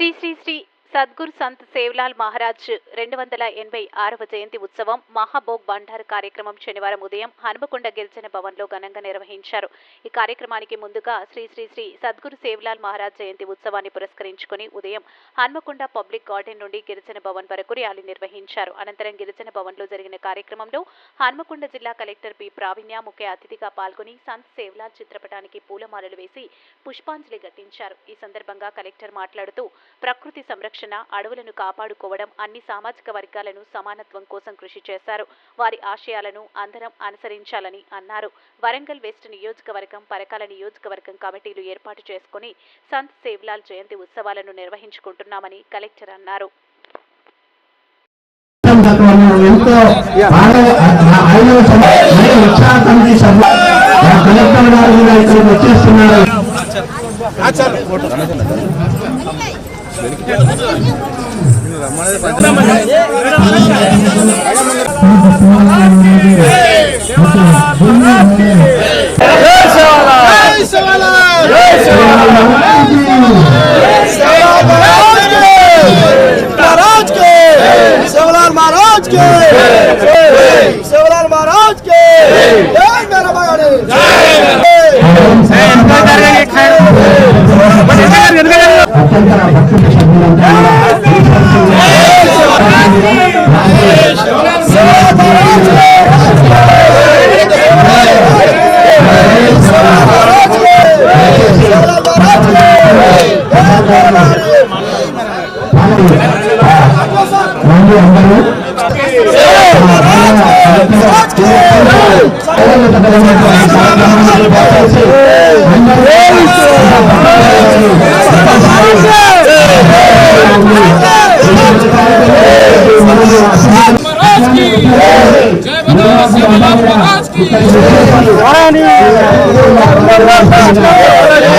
శ్రీ శ్రీ శ్రీ సద్గురు సంత్ సేవ్లాల్ మహారాజ్ రెండు వందల ఎనభై ఆరవ జయంతి ఉత్సవం మహాభోగ్ భండార్ కార్యక్రమం శనివారం ఉదయం హనుమకొండ గిరిజన భవన్లో ఘనంగా నిర్వహించారు. ఈ కార్యక్రమానికి ముందుగా శ్రీ శ్రీ శ్రీ సద్గురు సేవ్లాల్ మహారాజ్ జయంతి ఉత్సవాన్ని పురస్కరించుకుని ఉదయం హన్మకొండ పబ్లిక్ గార్డెన్ నుండి గిరిజన భవన్ వరకు ర్యాలీ నిర్వహించారు. అనంతరం గిరిజన భవన్లో జరిగిన కార్యక్రమంలో హన్మకొండ జిల్లా కలెక్టర్ పి. ప్రావీణ్య ముఖ్య అతిథిగా పాల్గొని సంత్ సేవ్లాల్ చిత్రపటానికి పూలమాలలు వేసి పుష్పాంజలి ఘటించారు. ఈ సందర్భంగా కలెక్టర్ మాట్లాడుతూ ప్రకృతి సంరక్షణ అడవులను కాపాడుకోవడం అన్ని సామాజిక వర్గాలను సమానత్వం కోసం కృషి చేశారు. వారి ఆశయాలను అందరం అనుసరించాలని అన్నారు. వరంగల్ వెస్ట్ నియోజకవర్గం పరకాల నియోజకవర్గం కమిటీలు ఏర్పాటు చేసుకుని సంత్ సేవ్లాల్ జయంతి ఉత్సవాలను నిర్వహించుకుంటున్నామని కలెక్టర్ అన్నారు. ఎంతో కలెక్టర్ గారు ఇక్కడికి వచ్చేస్తున్నారు. महाराज के सेवलाल महाराज के రండి అందరూ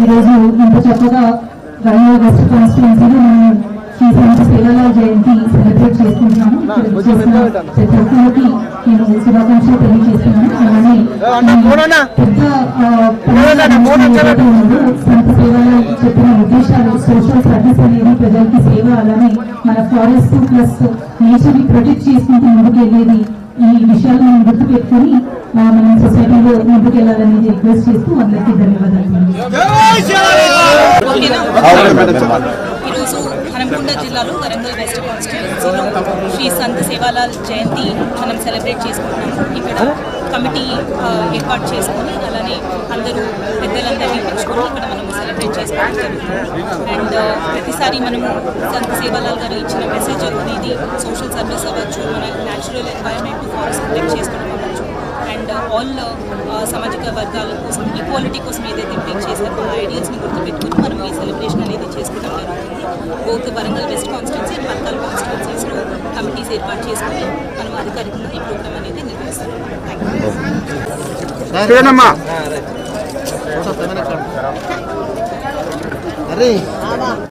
ఈరోజు ఇంత చక్కగా రైల్వే వెస్ట్ కాన్స్టిట్యున్సీలో మనం శ్రీ సంత పిల్లల జయంతి సెలబ్రేట్ చేసుకుంటున్నాము చేసిన ప్రతి ఒక్కరికి నేను శుభాకాంక్షలు తెలియజేస్తున్నాను అలానే పెద్ద సంత శివలాల్ చెప్పిన ఉద్దేశాలు సోషల్ సర్వీస్ అనేది ప్రజలకి సేవ అలానే మన ఫారెస్ట్ ప్లస్ నేచర్ని ప్రొటెక్ట్ చేసుకుంటూ ముందుకెళ్ళేది ఈ విషయాలు మనం గుర్తు పెట్టుకుని మనం సొసైటీలో ముందుకెళ్ళాలని రిక్వెస్ట్ చేస్తూ అందరికీ ధన్యవాదాలు. జిల్లాలో వరంగల్ వెస్ట్ కాన్స్టిట్యున్సీలో శ్రీ సంత్ సేవాలాల్ జయంతి మనం సెలబ్రేట్ చేసుకుంటున్నాం. ఇక్కడ కమిటీ ఏర్పాటు చేసుకొని అలానే అందరూ పెద్దలందరినీ పిలుచుకొని ఇక్కడ మనం సెలబ్రేట్ చేసుకోవడం జరుగుతుంది. అండ్ ప్రతిసారి మనము సంత సేవాలాల్ గారు ఇచ్చిన మెసేజ్ అనేది సోషల్ సర్వీస్ అవ్వచ్చు మన న్యాచురల్ ఎన్వైరన్మెంట్ ఫారెస్ట్ ప్రొటెక్ట్ చేసుకోవడం అవ్వచ్చు. అండ్ ఆల్ సామాజిక వర్గాల కోసం ఈక్వాలిటీ కోసం ఏదైతే బ్రేక్ చేశారో ఆ ఐడియాస్ని గుర్తుపెట్టుకుని మనం ఈ సెలబ్రేషన్ అనేది చేసుకోవడం జరుగుతుంది. Both Warangal west constituency and Parkal కాన్స్టిట్యున్సీస్లో committees ఏర్పాటు చేసుకుని మనం అధికారికంగా ఈ ప్రోగ్రామ్ అనేది నిర్వహిస్తాం యూ అరే.